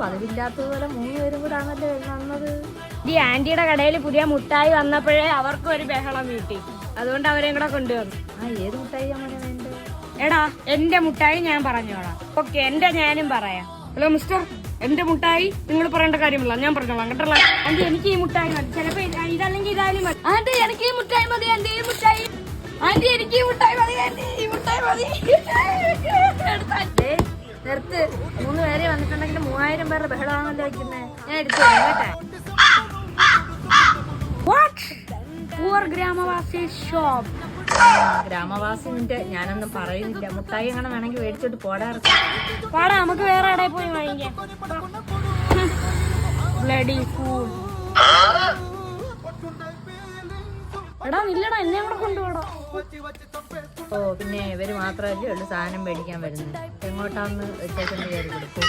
പതിവില്ലാത്തതുപോലെ മൂന്ന് പേരും കൂടെ ആണല്ലേ വന്നത്? ഈ ആന്റിയുടെ കടയിൽ പുതിയ മുട്ടായി വന്നപ്പോഴേ അവർക്കും ഒരു ബഹളം വീട്ടി. അതുകൊണ്ട് അവരെയും കൂടെ കൊണ്ടുവന്നു. ആ ഏത് മുട്ടായി വേണ്ടത്? എടാ എന്റെ മുട്ടായി ഞാൻ പറഞ്ഞോളാം. ഓക്കെ എന്റെ ഞാനും പറയാം. ഹലോ മിസ്റ്റർ എന്റെ മുട്ടായി? നിങ്ങൾ പറയേണ്ട കാര്യമില്ല ഞാൻ പറഞ്ഞോളാം കേട്ടല്ലോ? ആന്റി എനിക്ക് ഈ മുട്ടായി മതി. ചിലപ്പോ ഇത് ഇതല്ലെങ്കിൽ ഇതായാലും മതി. ആന്റി എനിക്ക് ഈ മുട്ടായി മതി ആന്റി ഈ മുട്ടായി. ആന്റി എനിക്ക് ഈ മുട്ടായി മതി ആന്റി ഈ മുട്ടായി മതി. നിർത്ത്. മൂന്ന് പേരെ വന്നിട്ടുണ്ടെങ്കിൽ മൂവായിരം പേരുടെ ബഹളമാണല്ലോ വയ്ക്കുന്നത് ഞാൻ എടുത്തു കേട്ടെ? Poor ഗ്രാമവാസി ഷോപ്പ് ഗ്രാമവാസിന്റെ ഞാനൊന്നും പറയുന്നില്ല. മുട്ടായി എങ്ങനെ വേണമെങ്കിൽ മേടിച്ചോട്ട് പോടാറ് പാടാ നമുക്ക് വേറെ ഇടയിൽ പോയി വാങ്ങിക്കാം. ബ്ലഡി ഫൂൾ എടാ നില്ലടാ എന്നെ കൂടെ കൊണ്ടുപോടാ. ഓ പിന്നെ ഇവർ മാത്രമല്ലേ ഉള്ളു സാധനം മേടിക്കാൻ വരുന്നത്. എങ്ങോട്ടാന്ന് വ്യത്യാസം കയറി കൊടുക്കും.